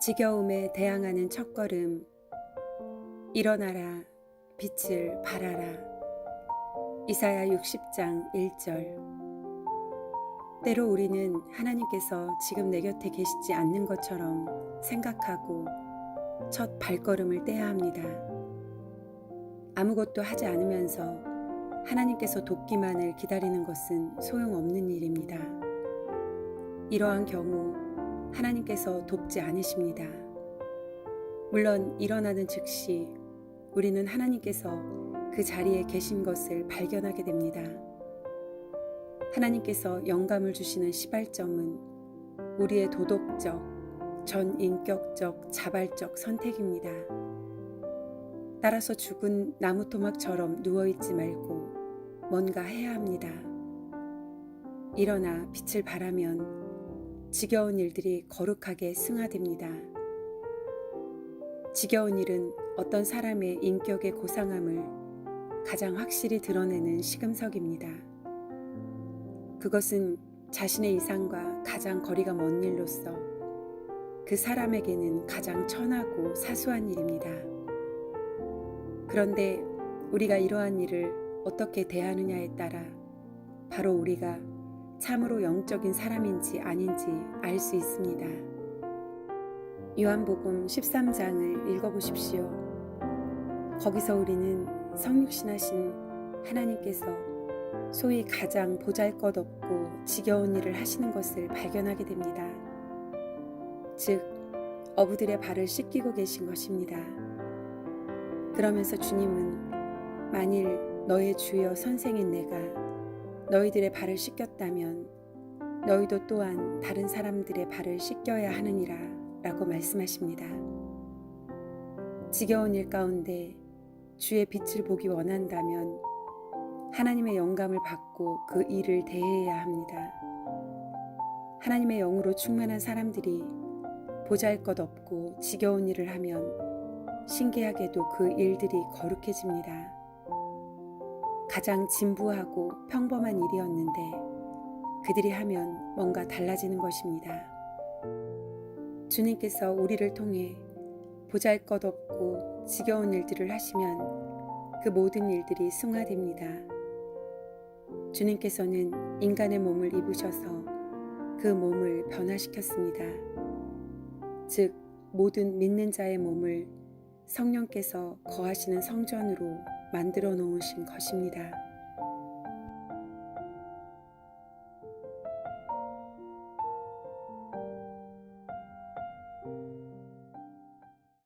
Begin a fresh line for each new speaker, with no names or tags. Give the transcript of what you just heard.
지겨움에 대항하는 첫걸음 일어나라 빛을 발하라 이사야 60장 1절 때로 우리는 하나님께서 지금 내 곁에 계시지 않는 것처럼 생각하고 첫 발걸음을 떼야 합니다. 아무것도 하지 않으면서 하나님께서 돕기만을 기다리는 것은 소용없는 일입니다. 이러한 경우 하나님께서 돕지 않으십니다. 물론 일어나는 즉시 우리는 하나님께서 그 자리에 계신 것을 발견하게 됩니다. 하나님께서 영감을 주시는 시발점은 우리의 도덕적, 전 인격적, 자발적 선택입니다. 따라서 죽은 나무 토막처럼 누워있지 말고 뭔가 해야 합니다. 일어나 빛을 발하면 지겨운 일들이 거룩하게 승화됩니다. 지겨운 일은 어떤 사람의 인격의 고상함을 가장 확실히 드러내는 시금석입니다. 그것은 자신의 이상과 가장 거리가 먼 일로서 그 사람에게는 가장 천하고 사소한 일입니다. 그런데 우리가 이러한 일을 어떻게 대하느냐에 따라 바로 우리가 참으로 영적인 사람인지 아닌지 알 수 있습니다. 요한복음 13장을 읽어보십시오. 거기서 우리는 성육신하신 하나님께서 소위 가장 보잘 것 없고 지겨운 일을 하시는 것을 발견하게 됩니다. 즉, 어부들의 발을 씻기고 계신 것입니다. 그러면서 주님은 만일 너의 주여 선생인 내가 너희들의 발을 씻겼다면 너희도 또한 다른 사람들의 발을 씻겨야 하느니라 라고 말씀하십니다. 지겨운 일 가운데 주의 빛을 보기 원한다면 하나님의 영감을 받고 그 일을 대해야 합니다. 하나님의 영으로 충만한 사람들이 보잘 것 없고 지겨운 일을 하면 신기하게도 그 일들이 거룩해집니다. 가장 진부하고 평범한 일이었는데 그들이 하면 뭔가 달라지는 것입니다. 주님께서 우리를 통해 보잘 것 없고 지겨운 일들을 하시면 그 모든 일들이 승화됩니다. 주님께서는 인간의 몸을 입으셔서 그 몸을 변화시켰습니다. 즉, 모든 믿는 자의 몸을 성령께서 거하시는 성전으로 만들어 놓으신 것입니다.